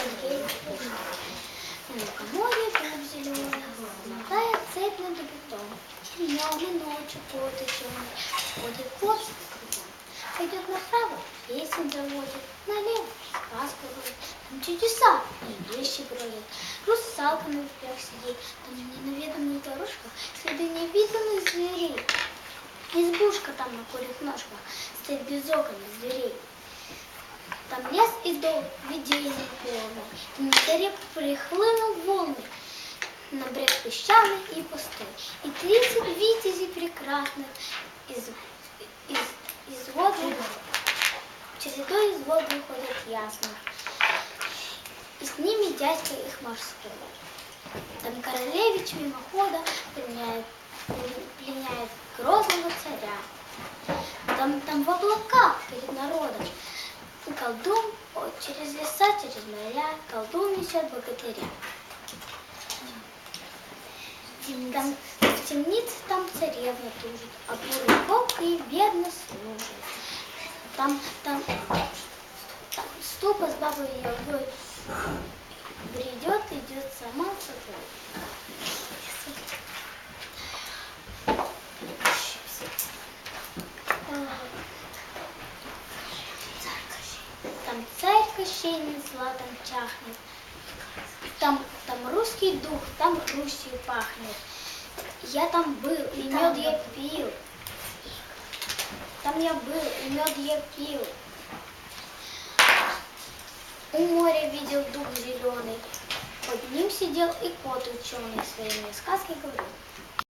Сергей На комоде дуб зеленый, мотая цепь над. Днем и ночью кот ученый, ходит кот. Пойдет направо, песен заводит, налево сказку говорит. Там чудеса и вещи бродят. Русалка на ветвях сидит, там на неведомых дорожках следы невиданных зверей. Избушка там на курьих ножках, стоит без окон и дверей. На заре прихлынул волны на брег песчаный и пустой. И тридцать витязей прекрасных из, из, из воды, чередой из воды выходят ясно. И с ними дядька их морской. Там королевич мимохода пленяет, пленяет грозного царя. Там, там в облаках перед народом колдун о, через леса, через моря, колдун несет богатыря. Там, в темнице там царевна тужит, а бурый волк и бедно служит. Там, там, там ступа с бабой Ягой Там царь Кощей на златом чахнет. Там, там русский дух, там Русью пахнет. Я там был, и мед я пил. Там я был, и мед я пил. У моря видел дуб зеленый. Под ним сидел и кот ученый, своими сказки говорил.